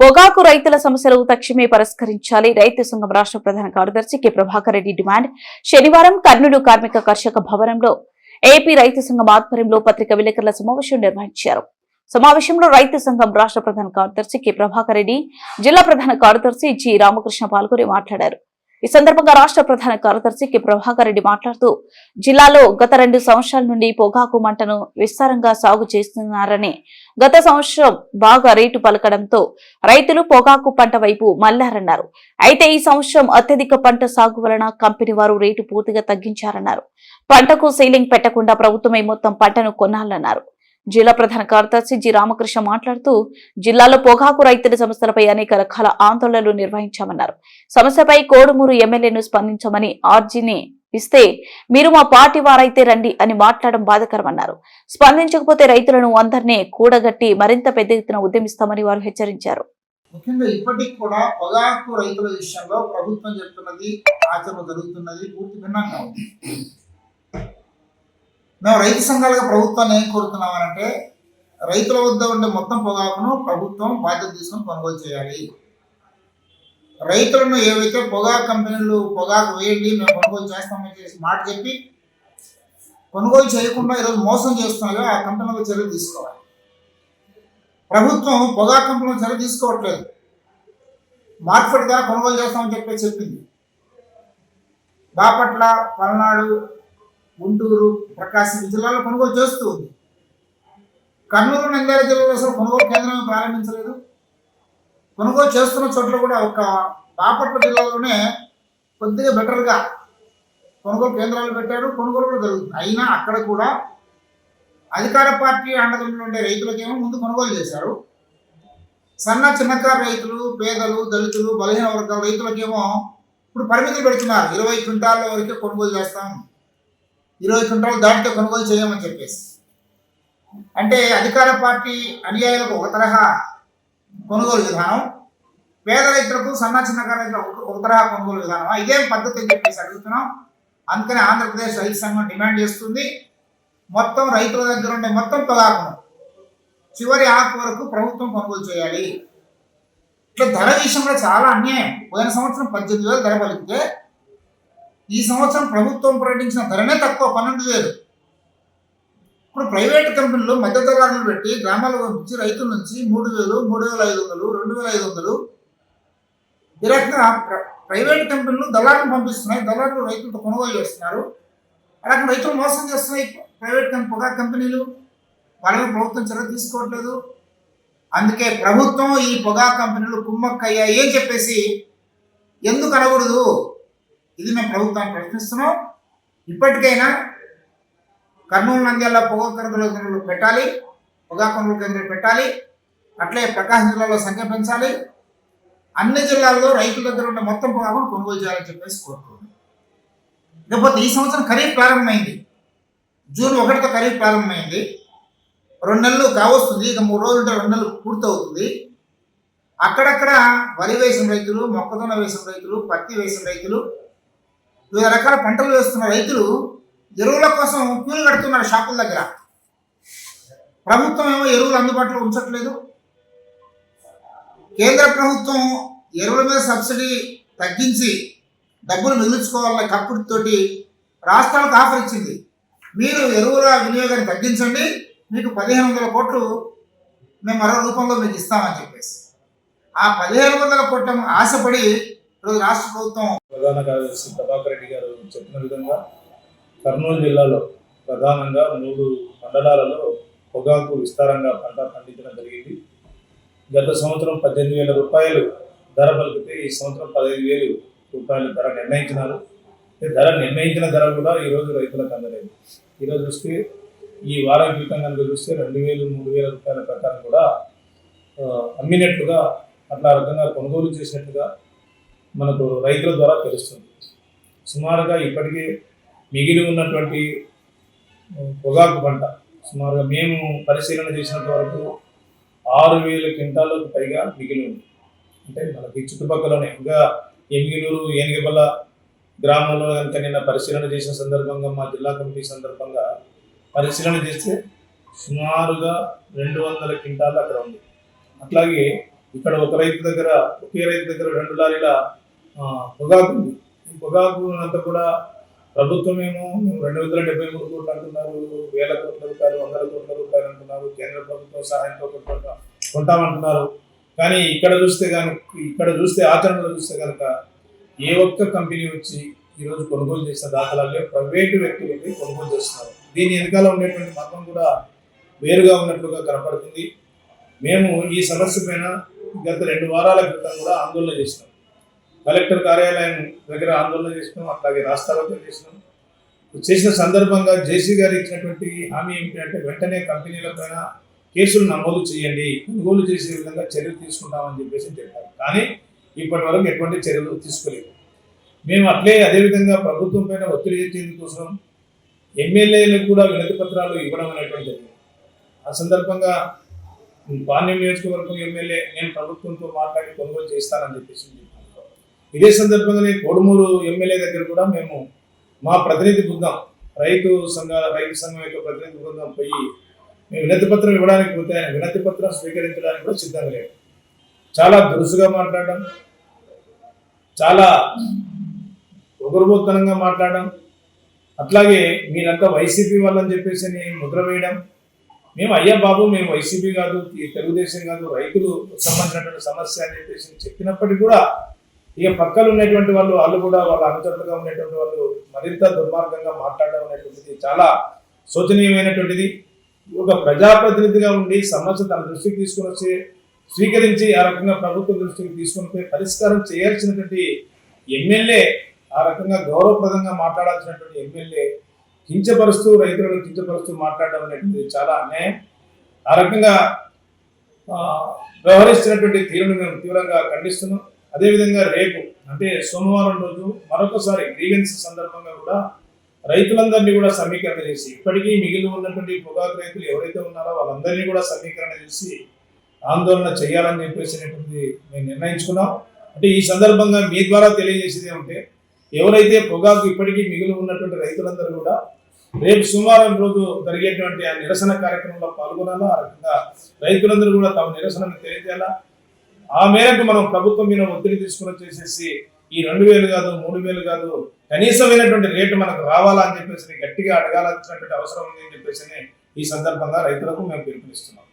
పొగాకు రైతుల సమస్యలు తక్షణమే పరిష్కరించాలి. రైతు సంఘం రాష్ట్ర ప్రధాన కార్యదర్శి కె. ప్రభాకర్ రెడ్డి డిమాండ్. శనివారం కర్నూలు కార్మిక కర్షక భవనంలో ఏపీ రైతు సంఘం ఆధ్వర్యంలో పత్రిక విలేకరుల సమావేశం నిర్వహించారు. సమావేశంలో రైతు సంఘం రాష్ట్ర ప్రధాన కార్యదర్శి కె. ప్రభాకర్ రెడ్డి జిల్లా ప్రధాన కార్యదర్శి జి. రామకృష్ణ పాల్గొని మాట్లాడారు. ఈ సందర్భంగా రాష్ట్ర ప్రధాన కార్యదర్శి కె. ప్రభాకర్ రెడ్డి మాట్లాడుతూ జిల్లాలో గత రెండు సంవత్సరాల నుండి పొగాకు మంటను విస్తారంగా సాగు చేస్తున్నారని గత సంవత్సరం బాగా రేటు పలకడంతో రైతులు పొగాకు పంట వైపు మళ్ళారన్నారు అయితే ఈ సంవత్సరం అత్యధిక పంట సాగు వలన కంపెనీ వారు రేటు పూర్తిగా తగ్గించారన్నారు. పంటకు సీలింగ్ పెట్టకుండా ప్రభుత్వమే మొత్తం పంటను కొనాలన్నారు. జిల్లా ప్రధాన కార్యదర్శి జి రామకృష్ణ మాట్లాడుతూ జిల్లాలో పొగాకు రైతుల సమస్యలపై అనేక రకాల ఆందోళనలు నిర్వహించామన్నారు. సమస్యపై కోడుమూరు ఎమ్మెల్యేను స్పందించమని ఆర్జీని ఇస్తే మీరు మా పార్టీ వారైతే రండి అని మాట్లాడడం బాధకరమన్నారు. స్పందించకపోతే రైతులను అందరినీ కూడగట్టి మరింత పెద్ద ఎత్తున ఉద్యమిస్తామని వారు హెచ్చరించారు. ముఖ్యంగా ఇప్పటికి కూడా పొగాకు రైతుల విషయంలో ప్రభుత్వం చెప్తున్నది ఆచరణ జరుగుతున్నది పూర్తి భిన్నంగా ఉంది. మేము రైతు సంఘాలుగా ప్రభుత్వాన్ని ఏం కోరుతున్నామనంటే రైతుల వద్ద ఉండే మొత్తం పొగాకును ప్రభుత్వం బాధ్యత తీసుకొని కొనుగోలు చేయాలి. రైతులను ఏవైతే పొగాకు కంపెనీలు పొగాకు వేయండి మేము కొనుగోలు చేస్తామని చేసి మాట చెప్పి కొనుగోలు చేయకుండా ఈరోజు మోసం చేస్తున్నాయో ఆ కంపెనీలకు చర్యలు తీసుకోవాలి. ప్రభుత్వం పొగాకు కంపెనీలకు చర్య తీసుకోవట్లేదు. మార్కెట్ ద్వారా కొనుగోలు చేస్తామని చెప్పి చెప్పింది. బాపట్ల పల్నాడు గుంటూరు ప్రకాశం జిల్లాలో కొనుగోలు చేస్తూ ఉంది. కర్నూలు నంద్యాల జిల్లాలో అసలు కొనుగోలు కేంద్రం ప్రారంభించలేదు. కొనుగోలు చేస్తున్న చోట్ల కూడా ఒక బాపట్ల జిల్లాలోనే కొద్దిగా బెటర్గా కొనుగోలు కేంద్రాలు పెట్టారు కొనుగోలు కూడా జరుగుతుంది. అయినా అక్కడ కూడా అధికార పార్టీ అండదండలు ఉండే రైతులకేమో ముందు కొనుగోలు చేశారు. సన్న చిన్నకారు రైతులు పేదలు దళితులు బలహీన వర్గాల రైతులకేమో ఇప్పుడు పరిమితులు పెడుతున్నారు. ఇరవై క్వింటాల వరకే కొనుగోలు చేస్తాం. ఇరవై క్వింటాలు దాటితే కొనుగోలు చేయమని చెప్పేసి. అంటే అధికార పార్టీ అనుయాయులకు ఒక తరహా కొనుగోలు విధానం పేద రైతులకు సన్న చిన్నకారు రైతులకు ఒక- ఒక తరహా కొనుగోలు విధానం. ఇదేం పద్ధతి అని చెప్పేసి అడుగుతున్నాం. అందుకని ఆంధ్రప్రదేశ్ రైతు సంఘం డిమాండ్ చేస్తుంది. మొత్తం రైతుల దగ్గర ఉండే మొత్తం పొగాకును చివరి ఆకు వరకు ప్రభుత్వం కొనుగోలు చేయాలి. ఇట్లా ధర విషయంలో చాలా అన్యాయం. పోయిన సంవత్సరం పద్దెనిమిది వేలు ధర పలికితే ఈ సంవత్సరం ప్రభుత్వం ప్రకటించిన ధరనే తక్కువ పన్నెండు వేలు. ఇప్పుడు ప్రైవేట్ కంపెనీలు మధ్య దళారులు పెట్టి గ్రామాల నుంచి రైతుల నుంచి మూడు వేలు మూడు వేల ఐదు వందలు రెండు వేల ఐదు వందలు. ఈ రకంగా ప్ర- ప్రైవేట్ కంపెనీలు దళాలను పంపిస్తున్నాయి. దళాలు రైతులతో కొనుగోలు చేస్తున్నారు. అలాగే రైతులు మోసం చేస్తున్నాయి. ప్రైవేట్ కంపెనీ పొగా కంపెనీలు వాళ్ళని ప్రభుత్వం చర్య తీసుకోవట్లేదు. అందుకే ప్రభుత్వం ఈ పొగా కంపెనీలు కుమ్మక్కయ్యాయి అని చెప్పేసి ఎందుకు అనకూడదు? ఇది మేము ప్రభుత్వాన్ని ప్రశ్నిస్తున్నాం. ఇప్పటికైనా కర్నూలు నంద్యాల పొగా కొనుగోలు కేంద్రాలు పెట్టాలి. పొగా కొనుగోలు కేంద్రాలు పెట్టాలి. అట్లే ప్రకాశం జిల్లాలో సంఖ్య పెంచాలి. అన్ని జిల్లాల్లో రైతుల దగ్గర ఉన్న మొత్తం పొగాకును కొనుగోలు చేయాలని చెప్పేసి కోరుతున్నాం. లేకపోతే ఈ సంవత్సరం ఖరీఫ్ ప్రారంభమైంది. జూన్ ఒకటితో ఖరీఫ్ ప్రారంభమైంది. రెండు నెలలు కావస్తుంది. ఇక మూడు రోజులు రెండు నెలలు పూర్తవుతుంది. అక్కడక్కడ వరి వేసిన రైతులు మొక్కజొన్న వేసిన రైతులు పత్తి వేసిన రైతులు వివిధ రకాల పంటలు వేస్తున్న రైతులు ఎరువుల కోసం క్యూలు కడుతున్నారు షాపుల దగ్గర. ప్రభుత్వం ఏమో ఎరువులు అందుబాటులో ఉంచట్లేదు. కేంద్ర ప్రభుత్వం ఎరువుల మీద సబ్సిడీ తగ్గించి డబ్బులు మిగుల్చుకోవాలనే కక్కుడితోటి రాష్ట్రాలకు ఆఫర్ ఇచ్చింది. మీరు ఎరువుల వినియోగాన్ని తగ్గించండి. మీకు పదిహేను వందల కోట్లు మేము మరో రూపంలో మీకు ఇస్తామని చెప్పేసి. ఆ పదిహేను వందల కోట్ల ఆశపడి ఈరోజు రాష్ట్ర ప్రభుత్వం ప్రధాన కార్యదర్శి ప్రభాకర్ రెడ్డి గారు చెప్పిన విధంగా కర్నూలు జిల్లాలో ప్రధానంగా మూడు మండలాలలో పొగాకు విస్తారంగా పంట పండించడం జరిగింది. గత సంవత్సరం పద్దెనిమిది వేల రూపాయలు ధర పలికితే ఈ సంవత్సరం పదహైదు వేలు రూపాయలు ధర నిర్ణయించినారు. ధర నిర్ణయించిన ధర కూడా ఈరోజు రైతులకు అందలేదు. ఈరోజు చూస్తే ఈ వారం క్రితం కనుక చూస్తే రెండు వేలు మూడు వేల రూపాయల ప్రకారం కూడా అమ్మినట్లుగా అమ్మినట్టుగా అట్లా రకంగా కొనుగోలు చేసినట్టుగా మనకు రైతుల ద్వారా తెలుస్తుంది. సుమారుగా ఇప్పటికీ మిగిలి ఉన్నటువంటి పొగాకు పంట సుమారుగా మేము పరిశీలన చేసినంత వరకు ఆరు వేల క్వింటాలకు పైగా మిగిలి ఉంది. అంటే మనకి చుట్టుపక్కలనే ఇంకా ఎమిగినూరు ఏనిగబల్ల గ్రామంలో కనుక నిన్న పరిశీలన చేసిన సందర్భంగా మా జిల్లా కమిటీ సందర్భంగా పరిశీలన చేస్తే సుమారుగా రెండు వందల క్వింటాలు అక్కడ ఉంది. అట్లాగే ఇక్కడ ఒక రైతు దగ్గర ఒకే రైతు దగ్గర రెండు లారీల పొగాకు. ఉంది ఈ పొగాకు అంతా కూడా ప్రభుత్వం ఏమో మేము రెండు వందల డెబ్బై మూడు కోట్లు అంటున్నారు వేల కోట్ల రూపాయలు వందల కోట్ల రూపాయలు అంటున్నారు కేంద్ర ప్రభుత్వం సహాయంతో కొంటామంటున్నారు. కానీ ఇక్కడ చూస్తే కనుక ఇక్కడ చూస్తే ఆచరణలో చూస్తే కనుక ఏ ఒక్క కంపెనీ వచ్చి ఈరోజు కొనుగోలు చేసిన దాఖలాల్లో ప్రైవేటు వ్యక్తులు వెళ్ళి కొనుగోలు చేస్తున్నారు. దీని వెనకాల ఉండేటువంటి మతం కూడా వేరుగా ఉన్నట్లుగా కనపడుతుంది. మేము ఈ సమస్య పైన గత రెండు వారాల క్రితం కూడా ఆందోళన చేసినాం. కలెక్టర్ కార్యాలయం దగ్గర ఆందోళన చేసినాం అట్లాగే రాష్ట్రాలతో చేసినాం. చేసిన సందర్భంగా జేసీ గారు ఇచ్చినటువంటి హామీ ఏమిటంటే వెంటనే కంపెనీలపైన కేసులు నమోదు చేయండి కొనుగోలు చేసే విధంగా చర్యలు తీసుకుంటామని చెప్పేసి చెప్పారు. కానీ ఇప్పటి వరకు ఎటువంటి చర్యలు తీసుకోలేదు. మేము అట్లే అదేవిధంగా ప్రభుత్వం పైన ఒత్తిడి తెచ్చేందుకోసం ఎమ్మెల్యేలకు కూడా వినతి పత్రాలు ఇవ్వడం అనేటువంటి జరిగింది. ఆ సందర్భంగా పాణ్యం నియోజకవర్గం ఎమ్మెల్యే నేను ప్రభుత్వంతో మాట్లాడి కొనుగోలు చేస్తానని చెప్పేసి ఇదే సందర్భంగానే కోడుమూరు ఎమ్మెల్యే దగ్గర కూడా మేము మా ప్రతినిధి బృందం రైతు సంఘాల రైతు సంఘం యొక్క ప్రతినిధి బృందం పోయి మేము వినతి పత్రం ఇవ్వడానికి పోతే ఆయన వినతి పత్రం స్వీకరించడానికి కూడా సిద్ధంగా లేదు చాలా దురుసుగా మాట్లాడడం చాలా ఉగ్రబోత్తనంగా మాట్లాడడం అట్లాగే మీరంతా వైసీపీ వాళ్ళని చెప్పేసి అని ముద్ర వేయడం మేము అయ్యా బాబు మేము వైసీపీ కాదు ఈ తెలుగుదేశం కాదు రైతులు సంబంధించినటువంటి సమస్య అని చెప్పేసి చెప్పినప్పటికీ కూడా ఇక పక్కలు ఉన్నటువంటి వాళ్ళు వాళ్ళు కూడా వాళ్ళ అనుచరులుగా ఉన్నటువంటి వాళ్ళు మరింత దుర్మార్గంగా మాట్లాడడం అనేటువంటిది చాలా శోచనీయమైనటువంటిది. ఒక ప్రజాప్రతినిధిగా ఉండి సమస్య తన దృష్టికి తీసుకుని వచ్చి స్వీకరించి ఆ రకంగా ప్రభుత్వం దృష్టికి తీసుకుని పోయి పరిష్కారం చేయాల్సినటువంటి ఎమ్మెల్యే ఆ రకంగా గౌరవప్రదంగా మాట్లాడాల్సినటువంటి ఎమ్మెల్యే కించపరుస్తూ రైతులను కించపరుస్తూ మాట్లాడడం అనేటువంటిది చాలా అన్యాయం. ఆ రకంగా వ్యవహరిస్తున్నటువంటి తీరును మేము తీవ్రంగా ఖండిస్తున్నాం. అదేవిధంగా రేపు అంటే సోమవారం రోజు మరొకసారి గ్రీవెన్స్ సందర్భంగా కూడా రైతులందరినీ కూడా సమీకరణ చేసి ఇప్పటికీ మిగిలి ఉన్నటువంటి పొగాకు రైతులు ఎవరైతే ఉన్నారో వాళ్ళందరినీ కూడా సమీకరణ చేసి ఆందోళన చేయాలని చెప్పేసినటువంటి మేము నిర్ణయించుకున్నాం. అంటే ఈ సందర్భంగా మీ ద్వారా తెలియజేసేది ఏమంటే ఎవరైతే పొగాకు ఇప్పటికీ మిగిలి ఉన్నటువంటి రైతులందరూ కూడా రేపు సోమవారం రోజు జరిగేటువంటి ఆ నిరసన కార్యక్రమంలో పాల్గొనాలా ఆ రకంగా రైతులందరూ కూడా తమ నిరసనను తెలియజేయాలా? ఆ మేరకు మనం ప్రభుత్వం మీద ఒత్తిడి తీసుకుని వచ్చేసేసి ఈ రెండు వేలు కాదు మూడు వేలు కాదు కనీసమైనటువంటి రేటు మనకు రావాలా అని చెప్పేసి గట్టిగా అడగాల్సినటువంటి అవసరం ఉంది అని చెప్పేసి ఈ సందర్భంగా రైతులకు మేము పిలుపునిస్తున్నాం.